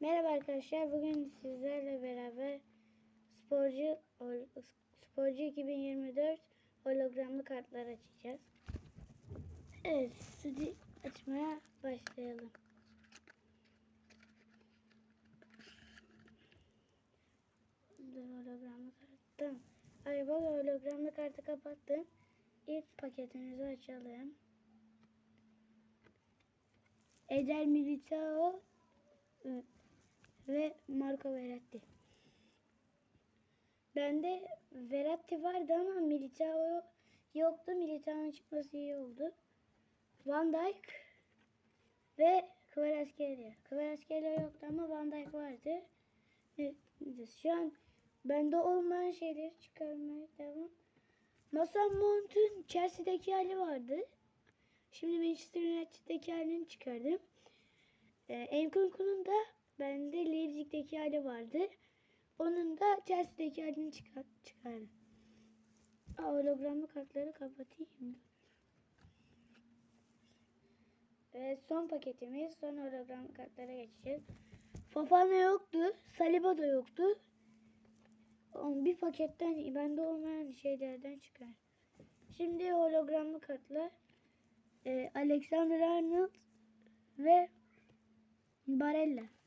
Merhaba arkadaşlar. Bugün sizlerle beraber sporcu sporcu 2024 hologramlı kartlar açacağız. Evet, stüdyo açmaya başlayalım. Dur hologramlı kart. Tamam. Ay bak hologramlı kartı kapattım. İlk paketimizi açalım. Eder Militao ı, ve Marco Verratti. Bende Verratti vardı ama Militao yoktu. Militao'nun çıkması iyi oldu. Van Dijk ve Kvaratskhelia. Kvaratskhelia yoktu ama Van Dijk vardı. Şu an bende olmayan şeyleri çıkarmaya devam. Mason Mount'un Chelsea'deki hali vardı. Şimdi Manchester United'deki halini çıkardım. Ee, Enkunku'nun da bende Leipzig'teki hali vardı. Onun da Chelsea'deki halini çıkar çıkardım. Aa, hologramlı kartları kapatayım. Evet, son paketimiz. Son hologramlı kartlara geçeceğiz. Fofana yoktu. Saliba da yoktu. Bir paketten bende olmayan şeylerden çıkar. Şimdi hologramlı kartlar. Ee, Alexander Arnold ve Barella.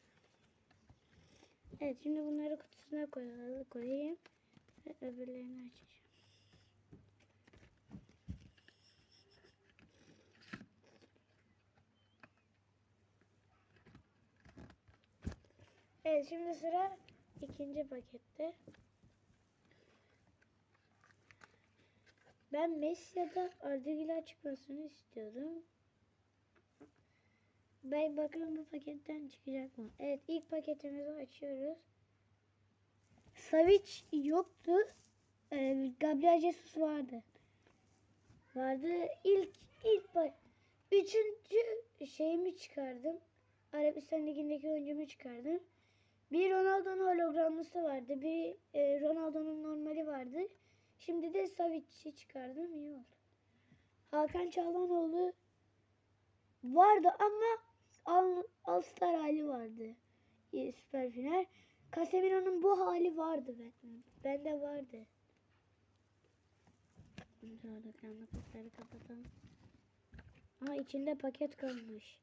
Evet şimdi bunları kutusuna koyalım, koyayım. Ve öbürlerini açacağım. Evet şimdi sıra ikinci pakette. Ben Messi ya da Arda Güler çıkmasını istiyordum. Ben bakalım bu paketten çıkacak mı? Evet ilk paketimizi açıyoruz. Savic yoktu. Ee, Gabriel Jesus vardı. Vardı. İlk ilk üçüncü şeyimi çıkardım. Arabistan Ligi'ndeki oyuncumu çıkardım. Bir Ronaldo'nun hologramlısı vardı. Bir e, Ronaldo'nun normali vardı. Şimdi de Savic'i çıkardım. iyi oldu. Hakan Çalhanoğlu vardı ama Al, All Star hali vardı. Süper final. Casemiro'nun bu hali vardı ben. Bende vardı. Hologramlı paketleri kapatalım. Ama içinde paket kalmış.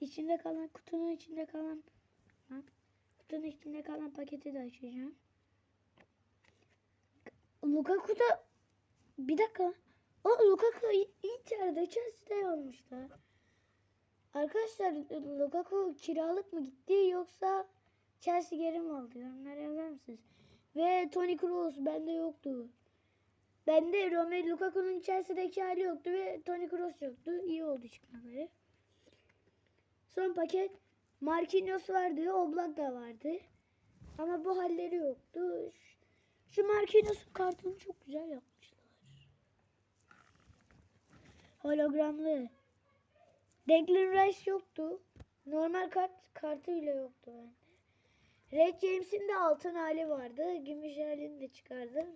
İçinde kalan kutunun içinde kalan ha? kutunun içinde kalan paketi de açacağım. Lukaku da bir dakika. O Lukaku Inter'de Chelsea'de olmuşlar. Arkadaşlar Lukaku kiralık mı gitti yoksa Chelsea geri mi aldı? Yorumlara yazar mısınız? Ve Toni Kroos bende yoktu. Bende Romelu Lukaku'nun Chelsea'deki hali yoktu ve Toni Kroos yoktu. İyi oldu çıkmaları. Son paket Marquinhos vardı, Oblak da vardı. Ama bu halleri yoktu. Şu- Marquinhos'un kartını çok güzel yapmışlar. Hologramlı. Declan Rice yoktu. Normal kart kartı bile yoktu bende. Red James'in de altın hali vardı. Gümüş halini de çıkardım.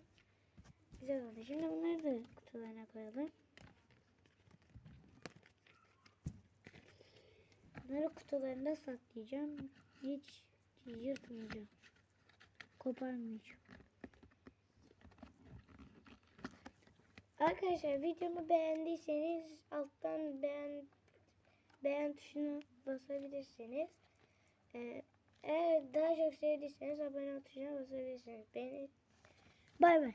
Güzel oldu. Şimdi bunları da kutularına koyalım. Bunları kutularında saklayacağım. Hiç yırtmayacağım. Koparmayacağım. Arkadaşlar videomu beğendiyseniz alttan beğen beğen tuşuna basabilirsiniz. Ee, eğer daha çok sevdiyseniz abone ol tuşuna basabilirsiniz. Beni bay bay.